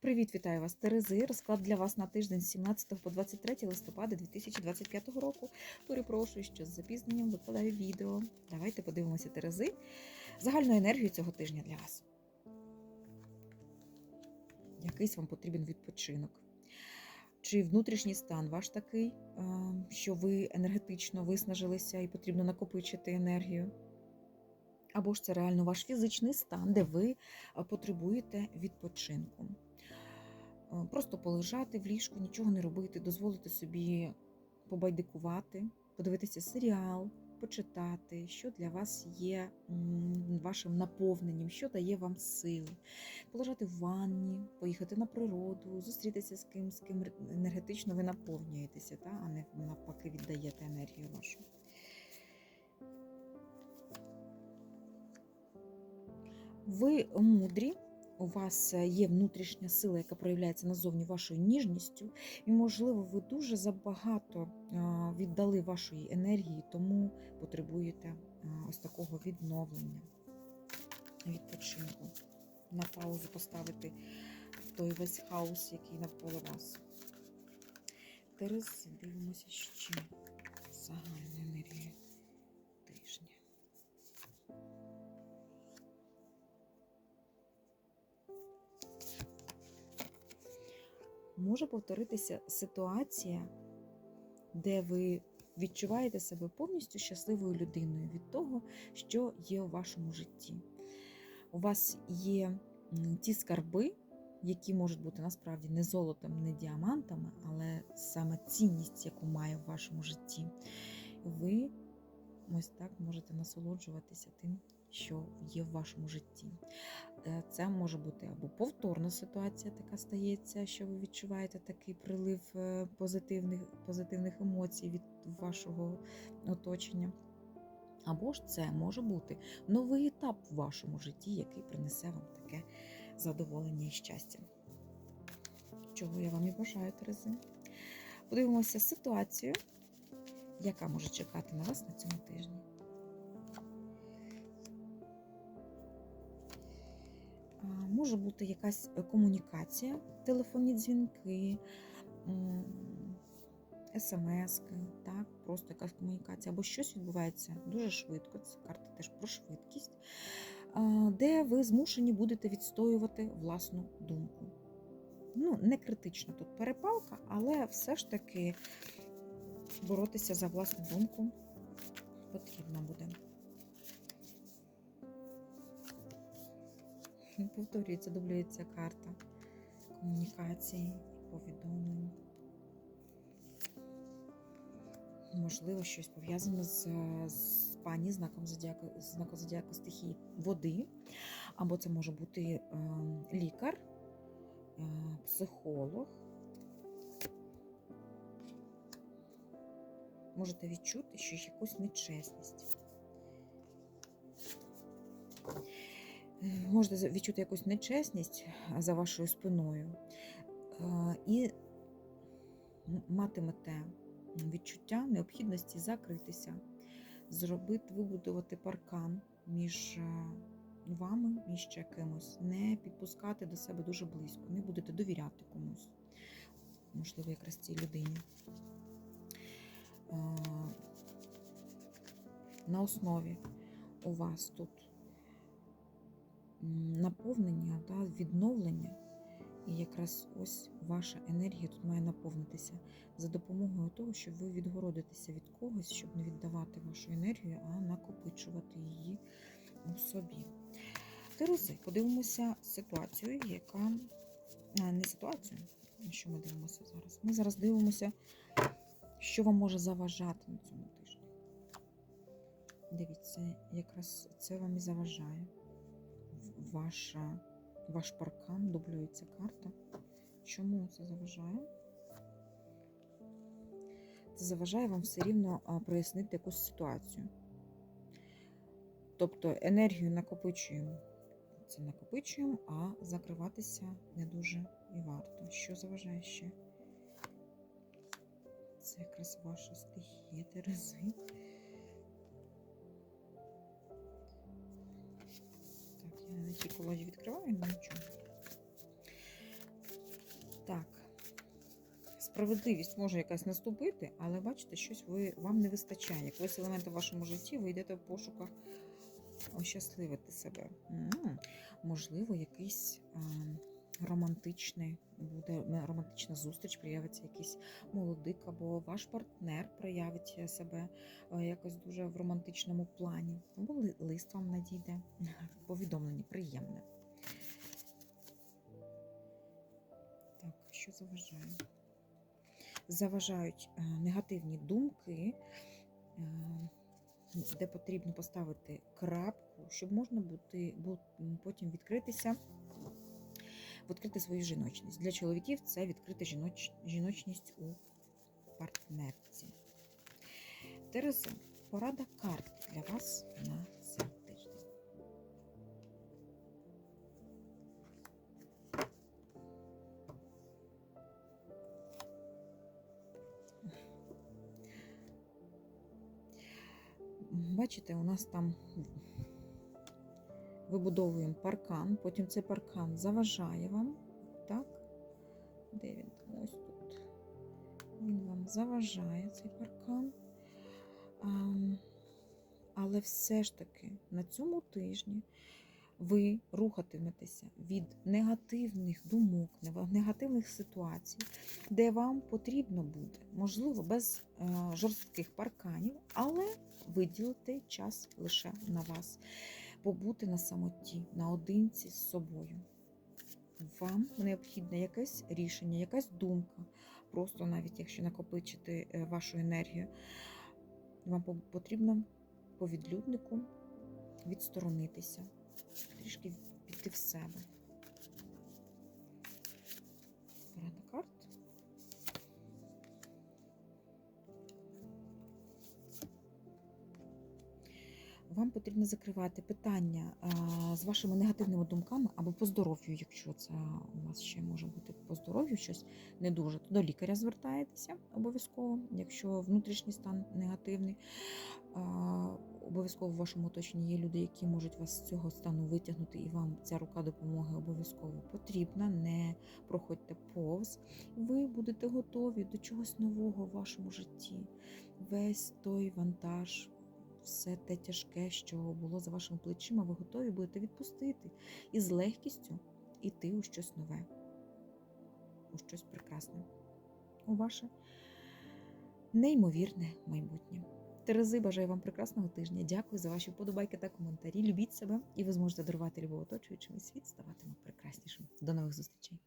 Привіт, вітаю вас, Терези. Розклад для вас на тиждень з 17 по 23 листопада 2025 року. Перепрошую, що з запізненням викладаю відео. Давайте подивимося Терези. Загальну енергію цього тижня для вас. Якийсь вам потрібен відпочинок. Чи внутрішній стан ваш такий, е, що ви енергетично виснажилися і потрібно накопичити енергію? Або ж це реально ваш фізичний стан, де ви потребуєте відпочинку. Е, Просто полежати в ліжку, нічого не робити, дозволити собі побайдикувати, подивитися серіал, почитати, що для вас є вашим наповненням, що дає вам сили. Полежати в ванні, поїхати на природу, зустрітися з ким, з ким енергетично ви наповнюєтеся, та? а не навпаки віддаєте енергію вашу. Ви мудрі, у вас є внутрішня сила, яка проявляється назовні вашою ніжністю, і, можливо, ви дуже забагато віддали вашої енергії, тому потребуєте ось такого відновлення, відпочинку. На паузу поставити той весь хаос, який навколо вас. Терези, дивимося ще загальну енергію тижня. Може повторитися ситуація, де ви відчуваєте себе повністю щасливою людиною від того, що є у вашому житті. У вас є ті скарби, які можуть бути насправді не золотом, не діамантами, але саме цінність, яку має в вашому житті. Ви ось так можете насолоджуватися тим, що є в вашому житті. Е, Це може бути або повторна ситуація, така стається, що ви відчуваєте такий прилив е, позитивних, позитивних емоцій від вашого оточення. Або ж це може бути новий етап в вашому житті, який принесе вам таке задоволення і щастя. Чого я вам і бажаю, Терези. Подивимося ситуацію, яка може чекати на вас на цьому тижні. Може бути якась комунікація, телефонні дзвінки, смс, так, просто якась комунікація, або щось відбувається дуже швидко. Це карта теж про швидкість, де ви змушені будете відстоювати власну думку. Ну, не критична тут перепалка, але все ж таки боротися за власну думку потрібно буде. Повторюється, дублюється карта комунікації, повідомлень. Можливо, щось пов'язане з, з пані знаком зодіаку, знаком зодіаку стихії води, або це може бути е, лікар, е, психолог. Можете відчути, що якусь нечесність. Можете відчути якусь нечесність за вашою спиною і матимете відчуття необхідності закритися, зробити, вибудувати паркан між вами і ще кимось, не підпускати до себе дуже близько, не будете довіряти комусь, можливо, якраз цій людині. На основі у вас тут наповнення, да, відновлення. І якраз ось ваша енергія тут має наповнитися за допомогою того, щоб ви відгородитеся від когось, щоб не віддавати вашу енергію, а накопичувати її у собі. Терези, подивимося ситуацію, яка не ситуацію, що ми дивимося зараз. Ми зараз дивимося, що вам може заважати на цьому тижні. Дивіться, якраз це вам і заважає ваша, ваш паркан, дублюється карта. Чому це заважає? Це заважає вам все рівно прояснити якусь ситуацію. Тобто енергію накопичуємо, це накопичуємо, а закриватися не дуже і варто. Що заважає ще? Це якраз ваша стихія, Терези. На цій колоді відкриваю, нічого. Так. Справедливість може якась наступити, але бачите, щось ви, вам не вистачає. Якогось елементу в вашому житті ви йдете в пошуках ощасливити себе. М, Можливо, якийсь а, романтичний буде романтична зустріч, проявиться якийсь молодик, або ваш партнер проявить себе е, якось дуже в романтичному плані. Або лист вам надійде, повідомлення приємне. Так, що заважає? Заважають е, негативні думки, е, де потрібно поставити крапку, щоб можна бути, бу- потім відкритися, відкрити свою жіночність. Для чоловіків це відкрити жіноч, жіночність у партнерці. Терези, порада карт для вас на цей тиждень. Бачите, у нас там вибудовуємо паркан, потім цей паркан заважає вам, так? Де він? Ось тут. Він вам заважає цей паркан. Ам, Але все ж таки на цьому тижні ви рухатиметеся від негативних думок, негативних ситуацій, де вам потрібно буде, можливо, без е, жорстких парканів, але виділити час лише на вас, побути на самоті, наодинці з собою. Вам необхідне якесь рішення, якась думка, просто навіть якщо накопичити е, вашу енергію, вам потрібно по відлюднику відсторонитися, трішки піти в себе. Потрібно закривати питання з вашими негативними думками або по здоров'ю, якщо це у вас ще може бути по здоров'ю щось не дуже, то до лікаря звертаєтеся обов'язково, якщо внутрішній стан негативний. Обов'язково в вашому оточенні є люди, які можуть вас з цього стану витягнути, і вам ця рука допомоги обов'язково потрібна. Не проходьте повз. Ви будете готові до чогось нового в вашому житті. Весь той вантаж, все те тяжке, що було за вашими плечима, ви готові будете відпустити і з легкістю йти у щось нове, у щось прекрасне, у ваше неймовірне майбутнє. Терези, бажаю вам прекрасного тижня. Дякую за ваші вподобайки та коментарі. Любіть себе, і ви зможете дарувати любов оточуючим, і світ ставатиме прекраснішим. До нових зустрічей!